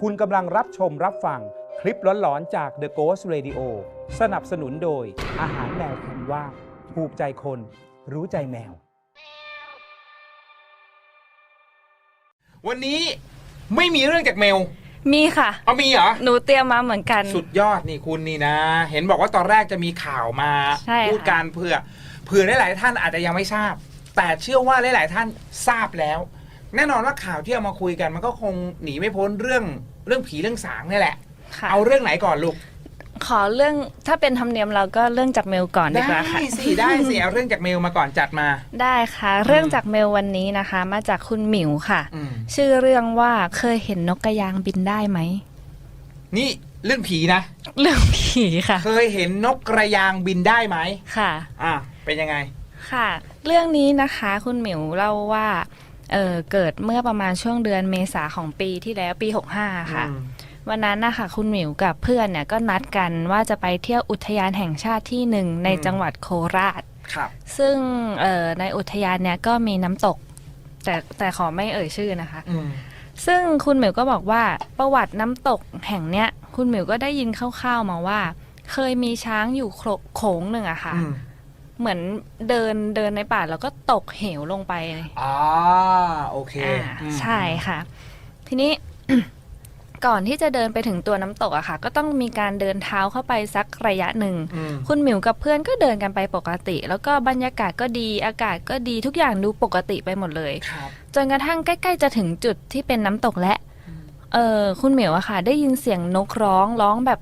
คุณกำลังรับชมรับฟังคลิปหลอนๆจาก The Ghost Radio สนับสนุนโดย อาหารแมวคุณว่าถูกใจคน รู้ใจแมว วันนี้ไม่มีเรื่องจากเมลมีค่ะ เอามีเหรอ หนูเตรียมมาเหมือนกัน สุดยอดนี่คุณนี่นะ เห็นบอกว่าตอนแรกจะมีข่าวมาใช่ค่ะ พูดการเผื่อเผื่อหลายๆท่านอาจจะยังไม่ทราบ แต่เชื่อว่าหลาย ๆ ท่านทราบแล้ว แน่นอนว่าข่าวที่เอามาคุยกัน มันก็คงหนีไม่พ้นเรื่องเรื่องผีเรื่องสางนี่แหละ ค่ะเอาเรื่องไหนก่อนลูกขอเรื่องถ้าเป็นธรรมเนียมเราก็เรื่องจากเมลก่อนดีได้กว่าค่ะ สิได้สิเอาเรื่องจากเมลมาก่อนจัดมา ได้ค่ะ เรื่องจากเมลวันนี้นะคะ มาจากคุณหมิวค่ะ อืมชื่อเรื่องว่าเคยเห็นนกกระยางบินได้ไหม นี่เรื่องผีนะ เรื่องผีค่ะเคยเห็นนกกระยางบินได้ไหมค่ะ อะเป็นยังไง ค่ะ เรื่องนี้นะคะ คุณหมิวเล่าว่า เออเกิดเมื่อประมาณช่วงเดือนเมษาของปีที่แล้วปี 65 ค่ะ อืมวันนั้นนะคะคุณหมิวกับเพื่อนเนี่ยก็นัดกันว่าจะไปเที่ยวอุทยานแห่งชาติที่หนึ่งในอืมจังหวัดโคราช ครับ ซึ่งเอ่อในอุทยานเนี่ยก็มีน้ำตก แต่แต่ขอไม่เอ่ยชื่อนะคะ อืมซึ่งคุณหมิวก็บอกว่าประวัติน้ำตกแห่งเนี้ย คุณหมิวก็ได้ยินคร่าวๆมาว่า เคยมีช้างอยู่โขลโขงหนึ่งอะค่ะ อืม เหมือนเดินเดินในป่าแล้วก็ตกเหวลงไปอ่าโอเคอ่าอืมใช่ค่ะ ทีนี้ ก่อนที่จะเดินไปถึงตัวน้ำตกอะค่ะ ก็ต้องมีการเดินเท้าเข้าไปสักระยะหนึ่ง อืมคุณหมิวกับเพื่อนก็เดินกันไปปกติ แล้วก็บรรยากาศก็ดีอากาศก็ดีทุกอย่างดูปกติไปหมดเลย ครับ จนกระทั่งใกล้ ๆ จะถึงจุดที่เป็นน้ำตกและเออคุณเหมียวอะค่ะ ได้ยินเสียงนกร้องร้องแบบ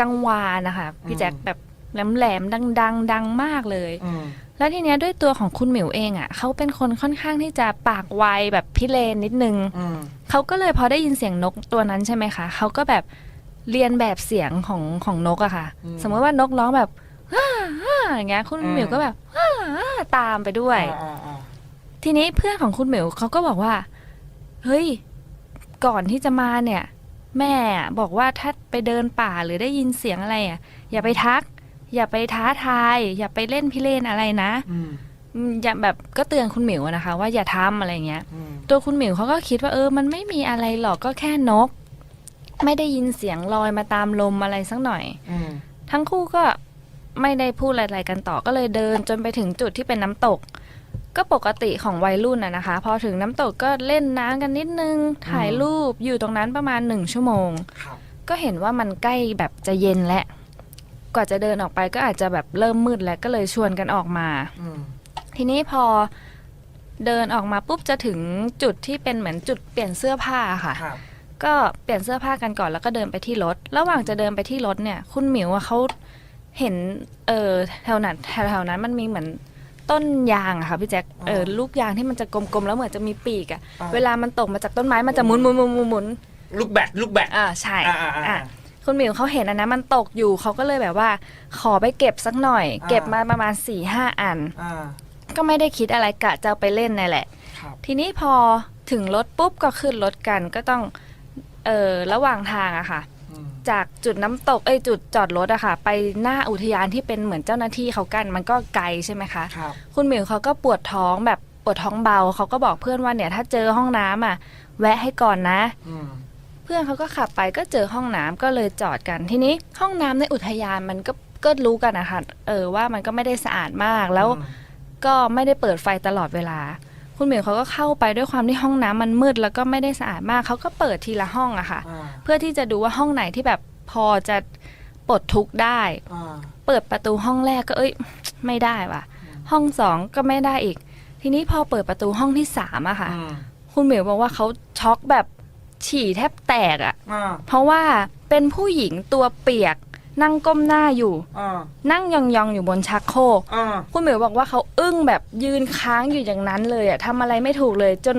กังวานนะคะพี่แจ็คแบบ แหลมๆดังๆดังมากเลย อืมแล้วทีเนี้ยด้วยตัวของคุณหมิวเองอะเขาเป็นคนค่อนข้างที่จะปากไวแบบพิเรนนิดนึง อืมเขาก็เลยพอได้ยินเสียงนกตัวนั้นใช่ไหมคะ เขาก็แบบเรียนแบบเสียงของของนกอะค่ะ อืมสมมติว่านกร้องแบบฮ่าฮ่าอย่างเงี้ย คุณอืม หมิวก็แบบฮ่าฮ่าตามไปด้วยอ่าอ่าทีนี้เพื่อนของคุณหมิวเขาก็บอกว่า เฮ้ย ก่อนที่จะมาเนี่ย แม่อะบอกว่าถ้าไปเดินป่าหรือได้ยินเสียงอะไรอะอย่าไปทัก อย่าไปท้าทาย อย่าไปเล่นพิเรนอะไรนะอืมอืมอย่าแบบก็เตือนคุณหมิวอะนะคะ ว่าอย่าทำอะไรเงี้ยอืมตัวคุณหมิวเขาก็คิดว่าเออ มันไม่มีอะไรหรอกก็แค่นก ไม่ได้ยินเสียงลอยมาตามลมอะไรสักหน่อยอืมทั้งคู่ก็ไม่ได้พูดอะไรกันต่อก็เลยเดินจนไปถึงจุดที่เป็นน้ำตก ก็ปกติของวัยรุ่นนะนะคะ พอถึงน้ำตกก็เล่นน้ำกันนิดนึง ถ่ายรูปอยู่ตรงนั้นประมาณหนึ่งชั่วโมงครับก็เห็นว่ามันใกล้แบบจะเย็นแล้ว กว่าจะเดินออกไปก็อาจจะแบบเริ่มมืดแล้วก็เลยชวนกันออกมา อืมทีนี้พอเดินออกมาปุ๊บจะถึงจุดที่เป็นเหมือนจุดเปลี่ยนเสื้อผ้าค่ะ ครับก็เปลี่ยนเสื้อผ้ากันก่อนแล้วก็เดินไปที่รถ ระหว่างจะเดินไปที่รถเนี่ย คุณหมิวอะเขาเห็นเออแถวนั้นแถวๆนั้นมันมีเหมือนต้นยางอะค่ะพี่แจ็คเออลูกยางที่มันจะกลมๆแล้วเหมือนจะมีปีกอะอ่า เวลามันตกมาจากต้นไม้มันจะหมุนหมุนหมุนหมุนหมุนลูกแบดลูกแบดอ่าใช่อ่าอ่าอ่า อะ คุณหมิวเขาเห็นอันนั้นมันตกอยู่เขาก็เลยแบบว่า ขอไปเก็บสักหน่อยอ่าเก็บมาประมาณ4ี่ห้าอัน อ่า ก็ไม่ได้คิดอะไรกะจะเอาไปเล่นนั่นแหละ ครับ ทีนี้พอถึงรถปุ๊บก็ขึ้นรถกันก็ต้องเออระหว่างทางอะค่ะ อืมจากจุดน้ำตกเอ้ยจุดจอดรถอะค่ะ ไปหน้าอุทยานที่เป็นเหมือนเจ้าหน้าที่เขากัน มันก็ไกลใช่ไหมคะ ครับ คุณหมิวเขาก็ปวดท้องแบบปวดท้องเบาเขาก็บอกเพื่อนว่าเนี่ยถ้าเจอห้องน้ำอะแวะให้ก่อนนะ อืม เพื่อนเขาก็ขับไปก็เจอห้องน้ำก็เลยจอดกันทีนี้ห้องน้ำในอุทยานมันก็ก็รู้กันนะคะเออว่ามันก็ไม่ได้สะอาดมากแล้วอืมก็ไม่ได้เปิดไฟตลอดเวลา คุณหมิวเขาก็เข้าไปด้วยความที่ห้องน้ำมันมืดแล้วก็ไม่ได้สะอาดมากเขาก็เปิดทีละห้องอะค่ะอ่าเพื่อที่จะดูว่าห้องไหนที่แบบพอจะปลดทุกข์ได้อ่าเปิดประตูห้องแรกก็เอ้ย ไม่ได้ว่ะ ห้องสองก็ไม่ได้อีก ทีนี้พอเปิดประตูห้องที่สามอะค่ะอืมคุณหมิวบอกว่าเขาช็อกแบบ ฉี่แทบแตกอะอ่าเพราะว่าเป็นผู้หญิงตัวเปียก นั่งก้มหน้าอยู่ อ่านั่งยองๆอยู่บนชักโครก อ่าคุณหมิวบอกว่าเขาอึ้งแบบยืนค้างอยู่อย่างนั้นเลยอะทำอะไรไม่ถูกเลย จน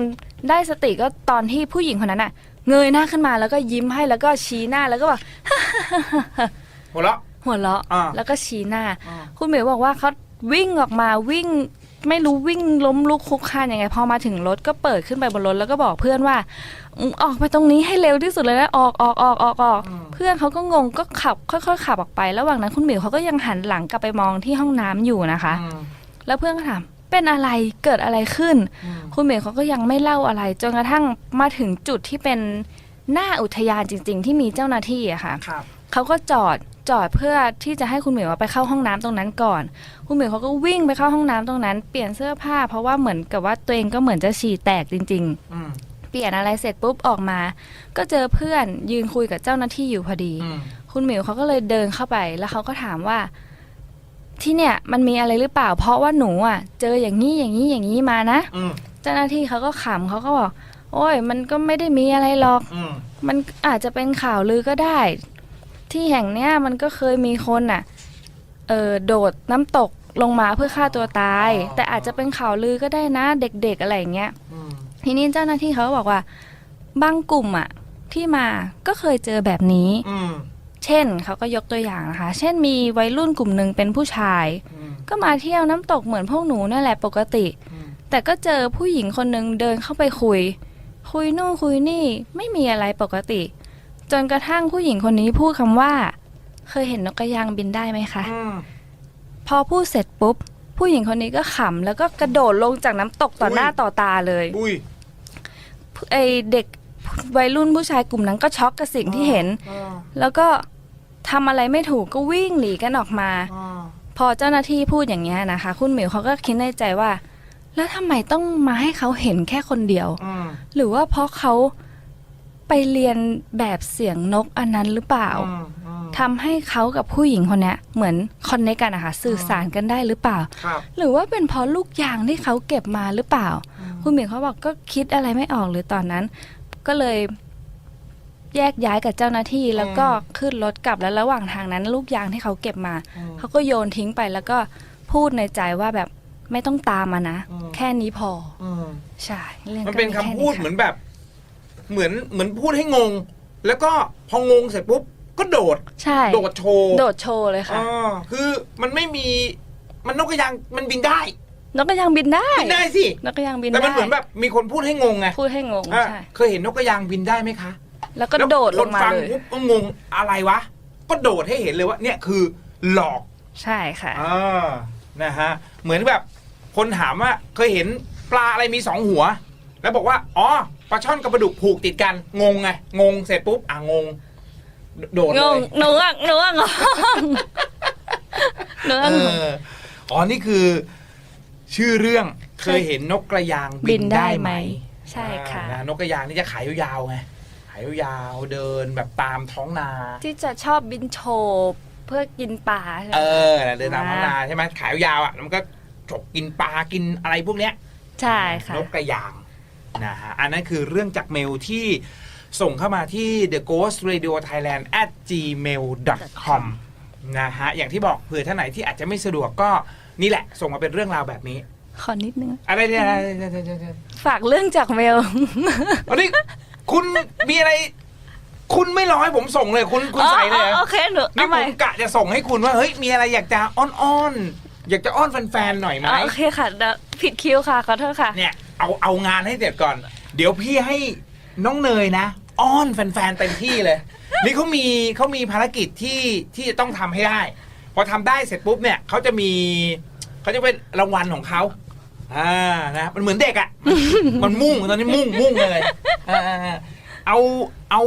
ได้สติก็ตอนที่ผู้หญิงคนนั้นอะเงยหน้าขึ้นมาแล้วก็ยิ้มให้แล้วก็ชี้หน้าแล้วก็แบบหัวเราะ หัวเราะอ่า แล้วก็ชี้หน้า อ่า คุณหมิวบอกว่าเขาวิ่งออกมาวิ่ง ไม่รู้วิ่งล้มลุกคลุกคลานยังไงพอมาถึงรถก็เปิดขึ้นไปบนรถแล้วก็บอกเพื่อนว่าอืมออกไปตรงนี้ให้เร็วที่สุดเลยนะออกออกออกออกออกอืม เพื่อนเขาก็งงก็ขับค่อยๆขับออกไป ระหว่างนั้นคุณหมิวเขาก็ยังหันหลังกลับไปมองที่ห้องน้ำอยู่นะคะ อืมแล้วเพื่อนก็ถามเป็นอะไรเกิดอะไรขึ้น อืมคุณเหมยเขาก็ยังไม่เล่าอะไร จนกระทั่งมาถึงจุดที่เป็นหน้าอุทยานจริง ๆ ที่มีเจ้าหน้าที่อะค่ะ ครับ เขาก็จอดจอดเพื่อที่จะให้คุณเหมียวไปเข้าห้องน้ำตรงนั้นก่อน คุณเหมียวเขาก็วิ่งไปเข้าห้องน้ำตรงนั้น เปลี่ยนเสื้อผ้า เพราะว่าเหมือนกับว่าตัวเองก็เหมือนจะฉี่แตกจริงอืมๆเปลี่ยนอะไรเสร็จปุ๊บออกมา ก็เจอเพื่อนยืนคุยกับเจ้าหน้าที่อยู่พอดีอืมคุณหมิวเขาก็เลยเดินเข้าไป แล้วเขาก็ถามว่า ที่เนี่ยมันมีอะไรหรือเปล่า เพราะว่าหนูอะ เจออย่างนี้อย่างนี้อย่างนี้มานะอืมเจ้าหน้าที่เขาก็ขำเขาก็บอกโอ้ย มันก็ไม่ได้มีอะไรหรอกอืมมันอาจจะเป็นข่าวลือก็ได้ ที่แห่งเนี้ยมันก็เคยมีคนอะเออโดดน้ำตกลงมาเพื่อฆ่าตัวตายแต่อาจจะเป็นข่าวลือก็ได้นะเด็กๆอะไรอย่างเงี้ย อืมทีนี้เจ้าหน้าที่เขาก็บอกว่า บางกลุ่มอะที่มาก็เคยเจอแบบนี้ อืมเช่นเขาก็ยกตัวอย่างนะคะ เช่นมีวัยรุ่นกลุ่มหนึ่งเป็นผู้ชาย อืมก็มาเที่ยวน้ำตกเหมือนพวกหนูนั่นแหละปกติ อืมแต่ก็เจอผู้หญิงคนหนึ่งเดินเข้าไปคุย คุยนู่นคุยนี่ไม่มีอะไรปกติ จนกระทั่งผู้หญิงคนนี้พูดคำว่า เคยเห็นนกกระยางบินได้ไหมคะ อืมพอพูดเสร็จปุ๊บ ผู้หญิงคนนี้ก็ขำแล้วก็กระโดดลงจากน้ำตกต่อหน้าต่อตาเลย อุ้ย ไอเด็กวัยรุ่นผู้ชายกลุ่มนั้นก็ช็อกกับสิ่งที่เห็น อ่า แล้วก็ทำอะไรไม่ถูกก็วิ่งหนีกันออกมา อ่าพอเจ้าหน้าที่พูดอย่างนี้ยนะคะ คุณหมิวเขาก็คิดในใจว่า แล้วทำไมต้องมาให้เขาเห็นแค่คนเดียว อืมหรือว่าเพราะเขา ไปเรียนแบบเสียงนกอันนั้นหรือเปล่า อืมอืมทำให้เขากับผู้หญิงคนเนี้ยเหมือนคอนเนคกันนะคะสื่อสารกันได้หรือเปล่า ครับหรือว่าเป็นเพราะลูกยางที่เขาเก็บมาหรือเปล่า คุณหมิวเขาบอกก็คิดอะไรไม่ออกเลยตอนนั้น ก็เลยแยกย้ายกับเจ้าหน้าที่แล้วก็ขึ้นรถกลับแล้วระหว่างทางนั้น ลูกยางที่เขาเก็บมา อืม เขาก็โยนทิ้งไปแล้วก็พูดในใจว่าแบบไม่ต้องตามมานะ อืม แค่นี้พอ อืมใช่รื่องมันก็เป็นคำแค่พูดค่ะเหมือนแบบ เหมือนเหมือนพูดให้งง แล้วก็พองงเสร็จปุ๊บก็โดด ใช่โดดโชว์โดดโชว์เลยค่ะ อ๋อคือมันไม่มีมันนกกระยางมันบินได้นกกระยางบินได้บินได้สินกกระยางบินแต่มันได้เหมือนแบบมีคนพูดให้งงไงพูดให้งงอะใช่เคยเห็นนกกระยางบินได้ไหมคะ แล้วก็โดดลงมาคนฟังเลยปุ๊บก็งงอะไรวะ ก็โดดให้เห็นเลยว่าเนี่ยคือหลอกใช่ค่ะอ่านะฮะเหมือนแบบคนถามว่าเคยเห็นปลาอะไรมีสองหัว แล้วบอกว่า อ๋อ ปลาช่อนกับปลาดุกผูกติดกันงงไงงงเสร็จปุ๊บอะงง โดดงเลงยหนูอะหนูอะงงหนูเออะงง ออ๋อนี่คือ ชื่อเรื่องเคยเห็นนกกระยางบินได้ไหมใช่ค่ะ อ่านนกกระยางนี่จะขายยาวๆไงขายยาวๆเดินแบบตามท้องนา ที่จะชอบบินโฉบเพื่อกินปลาใช่ไหม เออเดินตามท้องนาใช่ไหมขายยาวๆอะแล้วมันก็ฉกกินปลากินอะไรพวกเนี้ยใช่ค่ะ นกกระยาง นะฮะอันนั้นคือเรื่องจากเมลที่ส่งเข้ามาที่ the ghost radio thailand at gmail com นะฮะอย่างที่บอกเผื่อท่านไหนที่อาจจะไม่สะดวกก็นี่แหละ ส่งมาเป็นเรื่องราวแบบนี้ ขอนิดนึง อะไรเนี่ยอะไรเนี่ยอะไรเนี่ยฝากเรื่องจากเมลอันนี้คุณมีอะไร คุณไม่รอให้ผมส่งเลยคุณคุณใส่เลยเหรอ๋ออโอเคหนูนี่เอาผใหม่มกะจะส่งให้คุณว่าเฮ้ยมีอะไรอยากจะอ้อนๆอยากจะอ้อนแฟนๆหน่อยไหมอ๋อโอเคค่ะเดี๋ยวผิดคิวค่ะขอโทษค่ะเนี่ย เอาเอางานให้เสร็จก่อน เดี๋ยวพี่ให้น้องเนยนะ อ้อนแฟนๆเต็มที่เลย นี่เขามีเขามีภารกิจที่ที่จะต้องทำให้ได้ พอทำได้เสร็จปุ๊บเนี่ยเขาจะมีเขาจะเป็นรางวัลของเขาอ่านะมันเหมือนเด็กอะ่ะ มันมุ่งตอนนี้มุ่งมุ่งเลยอ่าเอาเอา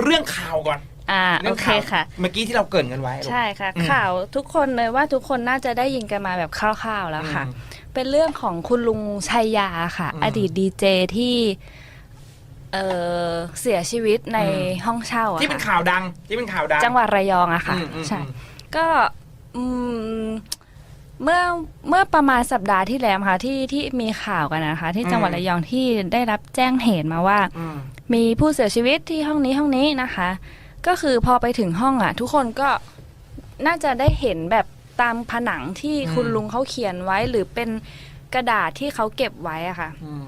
เรื่องข่าวก่อนอ่าเรื่โอเคข่าวค่ะเมื่อกี้ที่เราเกรินกันไว้ลูกใช่ค่ะ อืมข่าวทุกคนเลยว่าทุกคนน่าจะได้ยินกันมาแบบคร่าวๆแล้วค่ะ อืม เป็นเรื่องของคุณลุงชัยยาค่ะอืมอดีตดีเจที่เออเสียชีวิตในอืมห้องเช่าอะที่เป็นค่ะข่าวดังที่เป็นข่าวดัง จังหวัดระยองอะค่ะ อืมอืมใช่ อืม ก็อืมเมื่อเมื่อประมาณสัปดาห์ที่แล้วค่ะที่ที่มีข่าวกันนะคะ ที่จังหวัดระยองที่ได้รับแจ้งเหตุมาว่า อืมมีผู้เสียชีวิตที่ห้องนี้ห้องนี้นะคะ ก็คือพอไปถึงห้องอะ ทุกคนก็น่าจะได้เห็นแบบ ตามผนังที่อืมคุณลุงเขาเขียนไว้หรือเป็นกระดาษที่เขาเก็บไว้อะค่ะอืม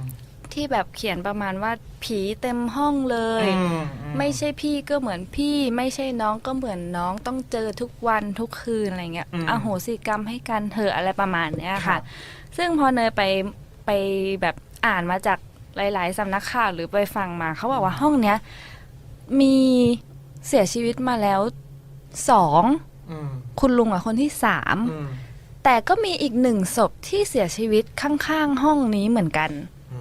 ที่แบบเขียนประมาณว่าผีเต็มห้องเลยอืมไม่ใช่พี่ก็เหมือนพี่ ไม่ใช่น้องก็เหมือนน้องต้องเจอทุกวันทุกคืนอะไรเงี้ยอืมอโหสิกรรมให้กันเถอะอะไรประมาณเนี้ยครัค่ะบซึ่งพอเนยไปไปแบบอ่านมาจากหลาย ๆสำนักข่าวหรือไปฟังมาเขาบอกว่าห้องเนี้ยมีเสียชีวิตมาแล้วสองอืม คุณลุงอะคนที่สามอืมแต่ก็มีอีกหนึ่งศพที่เสียชีวิตข้างๆห้องนี้เหมือนกันอื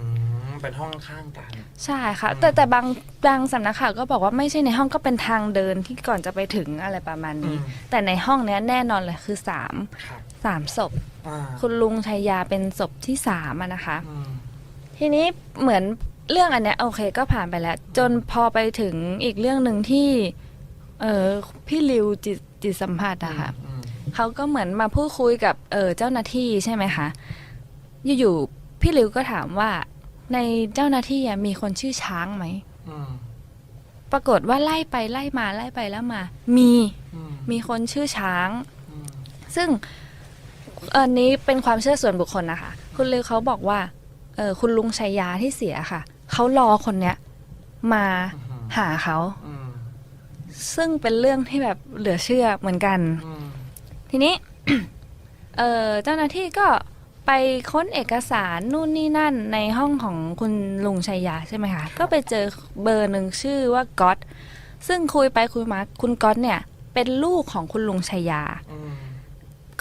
มเป็นห้องข้างกัน ใช่ค่ะอืมแต่แต่บางบางสำนักข่าวก็บอกว่าไม่ใช่ในห้องก็เป็นทางเดินที่ก่อนจะไปถึงอะไรประมาณอืนี้มแต่ในห้องเนี้ยแน่นอนเลยคือสามครับสามศพอ่าคุณลุงชัยยาเป็นศพที่สามอะนะคะอืมทีนี้เหมือนเรื่องอันเนี้ยโอเคก็ผ่านไปแล้ว จนพอไปถึงอีกเรื่องหนึ่งที่ เออพี่ริวจิต จิตสัมผัสอะค่ะอืมเขาก็เหมือนมาพูดคุยกับเออเจ้าหน้าที่ใช่ไหมคะอยู่ๆพี่ริวก็ถามว่า ในเจ้าหน้าที่อะมีคนชื่อช้างไหมอืมปรากฏว่าไล่ไปไล่มาไล่ไปแล้วมา มีอืมมีคนชื่อช้างอืมซึ่งอันนี้เป็นความเชื่อส่วนบุคคลนะคะ คุณลิวเขาบอกว่าเออคุณลุงชัยยาที่เสียค่ะเขารอคนเนี้ย มาหาเขาอืม ซึ่งเป็นเรื่องที่แบบเหลือเชื่อเหมือนกันอืมทีนี้ เออเจ้าหน้าที่ก็ไปค้นเอกสารนู่นนี่นั่นในห้องของคุณลุงชัยยาใช่ไหมคะ ก็ไปเจอเบอร์หนึ่งชื่อว่าก๊อตซึ่งคุยไปคุยมาคุณก๊อตเนี่ย เป็นลูกของคุณลุงชัยยาอืม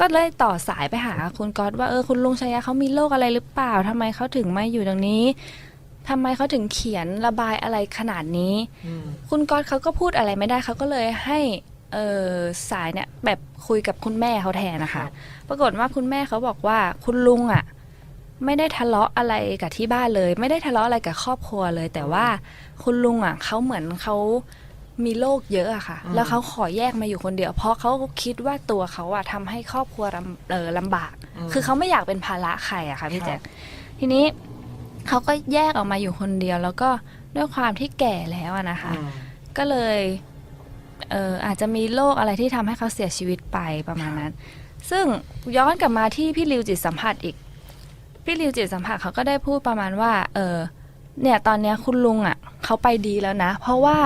ก็เลยต่อสายไปหาคุณก๊อตว่าเออคุณลุงชัยยาเขามีโรคอะไรหรือเปล่าทำไมเขาถึงมาอยู่ตรงนี้ ทำไมเขาถึงเขียนระบายอะไรขนาดนี้อืมคุณก๊อตเขาก็พูดอะไรไม่ได้เขาก็เลยให้เออสายเนี่ยแบบคุยกับคุณแม่เขาแทนนะคะ ปรากฏว่าคุณแม่เขาบอกว่าคุณลุงอะ่ะ ไม่ได้ทะเลาะอะไรกับที่บ้านเลย ไม่ได้ทะเลาะอะไรกับครอบครัวเลย แต่ว่าคุณลุงอะ่ะเขาเหมือนเขามีโรคเยอะอะค่ะอืมแล้วเขาขอแยกมาอยู่คนเดียว เพราะเขาคิดว่าตัวเขาอะทำให้ครอบครัวลำเออลำบากมคือเขาไม่อยากเป็นภาระใครอะค่ะพี่ครับแจ๊คทีนี้ เขาก็แยกออกมาอยู่คนเดียว แล้วก็ด้วยความที่แก่แล้วอะนะคะอืมก็เลยเอออาจจะมีโรคอะไรที่ทำให้เขาเสียชีวิตไปประมาณนั้น ซึ่งย้อนกลับมาที่พี่ริวจิตสัมผัสอีก พี่ริวจิตสัมผัสเขาก็ได้พูดประมาณว่า เออเนี่ยตอนเนี้ยคุณลุงอะเขาไปดีแล้วนะ เพราะว่า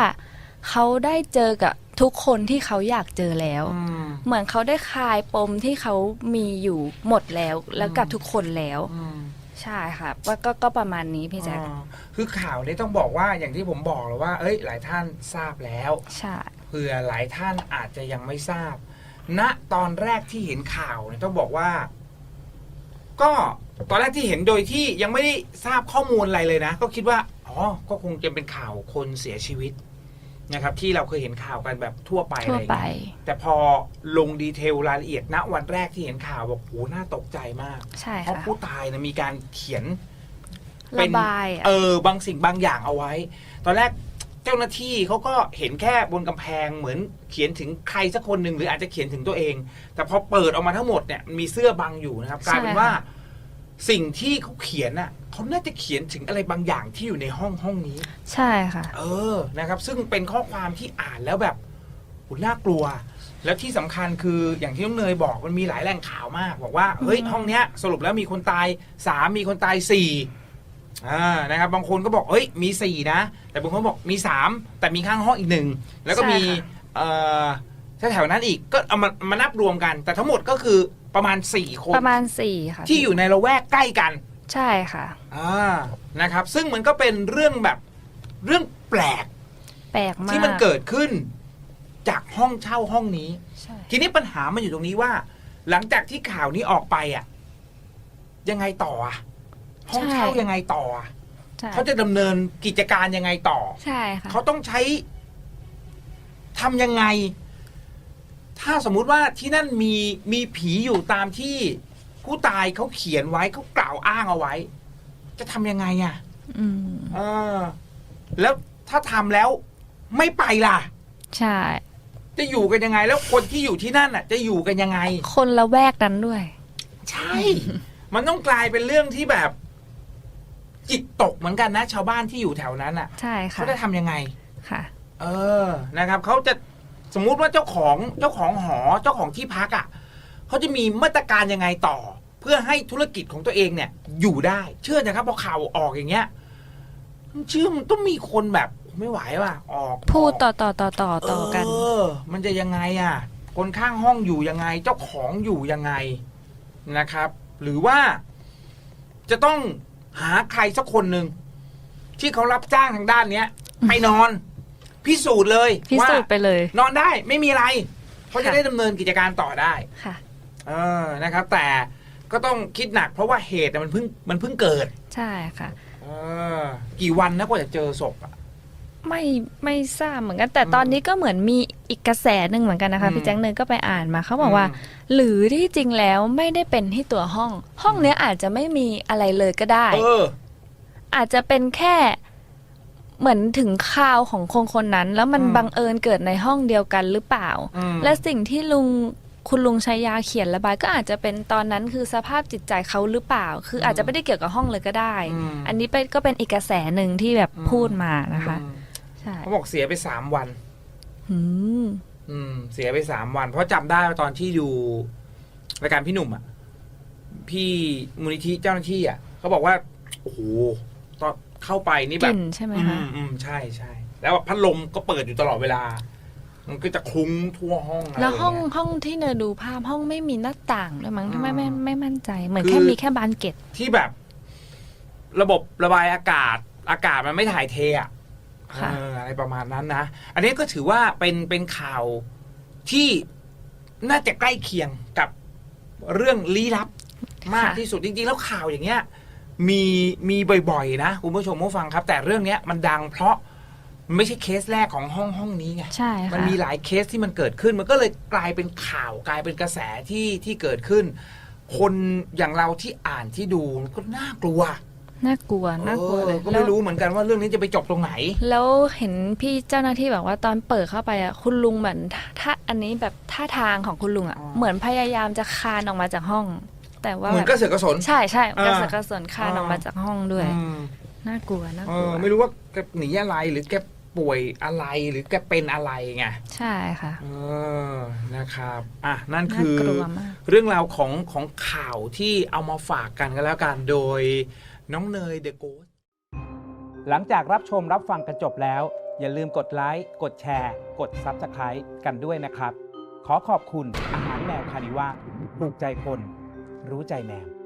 เขาได้เจอกับทุกคนที่เขาอยากเจอแล้วอืมเหมือนเขาได้คลายปมที่เขามีอยู่หมดแล้วแล้วกับทุกคนแล้วอืม ใช่ค่ะว่าก็ก็ประมาณนี้พี่แจ๊คอ่าคือข่าวนี้ต้องบอกว่าอย่างที่ผมบอกแล้วว่า เอ้ย หลายท่านทราบแล้ว ใช่ เผื่อหลายท่านอาจจะยังไม่ทราบ ณ ตอนแรกที่เห็นข่าวเนี่ยต้องบอกว่า ก็ตอนแรกที่เห็นโดยที่ยังไม่ได้ทราบข้อมูลอะไรเลยนะ ก็คิดว่า อ๋อ ก็คงจะเป็นข่าวคนเสียชีวิต นะครับที่เราเคยเห็นข่าวกันแบบทั่วไปอะทั่วไรอย่างไป เงี้ยแต่พอลงดีเทลรายละเอียดณวันแรกที่เห็นข่าวบอกโหน่าตกใจมาก ใช่เพราะค่ะผู้ตายนะมีการเขียน เป็ระน บายอะเออบางสิ่งบางอย่างเอาไว้ ตอนแรกเจ้าหน้าที่เขาก็เห็นแค่บนกำแพงเหมือนเขียนถึงใครสักคนหนึ่งหรืออาจจะเขียนถึงตัวเอง แต่พอเปิดออกมาทั้งหมดเนี่ยมีเสื้อบังอยู่นะครับกลายเป็นว่า สิ่งที่เขาเขียนน่ะเขาน่าจะเขียนถึงอะไรบางอย่างที่อยู่ในห้องห้องนี้ ใช่ค่ะ เออนะครับ ซึ่งเป็นข้อความที่อ่านแล้วแบบโหน่ากลัว แล้วที่สำคัญคืออย่างที่น้องเนยบอกมันมีหลายแหล่งข่าวมาก บอกว่าเฮ้ยอืมห้องเนี้ย สรุปแล้วมีคนตายสามมีคนตายสี่อ่านะครับ บางคนก็บอกเฮ้ยมีสี่นะ แต่บางคนบอกมีสามแต่มีข้างห้องอีกหนึ่งแล้วก็มีใช่ค่ะ เอ่อแถวๆนั้นอีกก็เอามามานับรวมกัน แต่ทั้งหมดก็คือ ประมาณสี่คน ประมาณสี่ค่ะที่อยู่ในละแวกใกล้กันใช่ค่ะ อ่านะครับ ซึ่งมันก็เป็นเรื่องแบบเรื่องแปลกแปลกมากที่มันเกิดขึ้นจากห้องเช่าห้องนี้ ใช่ทีนี้ปัญหามันอยู่ตรงนี้ว่า หลังจากที่ข่าวนี้ออกไปอะ ยังไงต่ออะห้องเช่ายังไงต่ออะใช่เขาจะดำเนินกิจการยังไงต่อ ใช่ค่ะ เขาต้องใช้ทำยังไง ถ้าสมมุติว่าที่นั่นมีมีผีอยู่ตามที่ผู้ตายเขาเขียนไว้เขากล่าวอ้างเอาไว้ จะทำยังไงอะอืมเออ แล้วถ้าทำแล้วไม่ไปล่ะ ใช่ จะอยู่กันยังไง แล้วคนที่อยู่ที่นั่นอะ จะอยู่กันยังไง คนละแวกนั้นด้วย ใช่ มันต้องกลายเป็นเรื่องที่แบบ จิตตกเหมือนกันนะ ชาวบ้านที่อยู่แถวนั้นอะใช่ค่ะเขาจะทำยังไง ค่ะ เออนะครับเขาจะ สมมุติว่าเจ้าของเจ้าของหอเจ้าของที่พักอะเขาจะมีมาตรการยังไงต่อ เพื่อให้ธุรกิจของตัวเองเนี่ย อยู่ได้ เชื่อนะครับพอข่าวออกอย่างเงี้ยเชื่อมันต้องมีคนแบบไม่ไหวว่ะออกพูดออกต่อต่อต่อต่อต่อกัน เออ มันจะยังไงอะ คนข้างห้องอยู่ยังไง เจ้าของอยู่ยังไงนะครับ หรือว่าจะต้องหาใครสักคนหนึ่งที่เขารับจ้างทางด้านเนี้ยไปนอน พิสูจน์เลยพิว่าสูจน์ไปเลย นอนได้ไม่มีอะไรเขาจะค่ะ ได้ดำเนินกิจการต่อได้ ค่ะ เออนะครับ แต่ก็ต้องคิดหนักเพราะว่าเหตุน่ะมันเพิ่งมันเพิ่งเกิด ใช่ค่ะ เออ กี่วันนะกว่าจะเจอศพอะ ไม่ไม่ทราบเหมือนกัน แต่ตอนนี้ก็เหมือนมีอีกกระแสหนึ่งเหมือนกันนะคะ อืม พี่แจ้งเนยก็ไปอ่านมาเขาบอกว่า หรือที่จริงแล้วไม่ได้เป็นที่ตัวห้อง ห้องเนี้ยอาจจะไม่มีอะไรเลยก็ได้ เออ อาจจะเป็นแค่ เหมือนถึงข่าวของคนคนนั้น แล้วมันอืมบังเอิญเกิดในห้องเดียวกันหรือเปล่าอืมและสิ่งที่ลุงคุณลุงชัยยาเขียนระบายก็อาจจะเป็นตอนนั้นคือสภาพจิตใจเขาหรือเปล่า คืออาจจะไม่ได้เกี่ยวกับห้องเลยก็ได้อืมอันนี้เป็นก็เป็นอีกกระแสหนึ่งที่แบบอืมพูดมานะคะอืมใช่เขาบอกเสียไปสามวันอืมอืมเสียไปสามวัน เพราะจำได้ว่าตอนที่ดูรายการพี่หนุ่มอะพี่มูลนิธิเจ้าหน้าที่อะเขาบอกว่าโอ้โหตอน เข้าไปนี่กแบบลิ่นใช่ไหมอืคะ มอืมใช่ใช่แล้วพัดลมก็เปิดอยู่ตลอดเวลา มันก็จะคลุ้งทั่วห้องอะไรแล้วห้องย่าเย ห้องที่เนยดูภาพห้องไม่มีหน้าต่างด้วยมั้งอืมไม่ไม่ไม่ไม่มั่นใจ เหมือนคือแค่มีแค่บานเกล็ด ที่แบบ ระบบระบายอากาศ อากาศมันไม่ถ่ายเทอะค่ะ เอออะไรประมาณนั้นนะ อันนี้ก็ถือว่าเป็นเป็นข่าวที่น่าจะใกล้เคียงกับเรื่องลี้ลับมากที่สุดจริง ๆ แล้วข่าวอย่างเงี้ย มีมีบ่อยๆ นะคุณผู้ชมผู้ฟังครับ แต่เรื่องเนี้ยมันดังเพราะมันไม่ใช่เคสแรกของห้องห้องนี้ไงใช่ค่ะมันมีหลายเคสที่มันเกิดขึ้น มันก็เลยกลายเป็นข่าวกลายเป็นกระแสที่ที่เกิดขึ้น คนอย่างเราที่อ่านที่ดูก็น่ากลัวน่ากลัวน่ากลัวเลยออก็แล้ไม่วรู้เหมือนกันว่าเรื่องนี้จะไปจบตรงไหน แล้วเห็นพี่เจ้าหน้าที่บอกว่าตอนเปิดเข้าไปอะคุณลุงเหมือนท่าอันนี้แบบท่าทางของคุณลุงอะอ๋อเหมือนพยายามจะคลานออกมาจากห้อง แต่ว่าเหมือนแบบกระเสือกกระสน ใช่ใช่อ่ากระเสือกกระสนคลานอ่าออกมาจากห้องด้วยอืมน่ากลัวน่าเอกลัอวไม่รู้ว่าแกหนีอะไรหรือแกป่วยอะไรหรือแกเป็นอะไรไงใช่ค่ะเออนะครับอะนั่นน่าคือกลัวมากเรื่องราวของของข่าวที่เอามาฝากกันกันแล้วกันโดยน้องเนยเดอะโกสหลังจากรับชมรับฟังกันจบแล้ว อย่าลืมกดไลค์กดแชร์ กด Subscribe กันด้วยนะครับ ขอขอบคุณอาหารแมวคานิว่าถูกใจคน รู้ใจแมว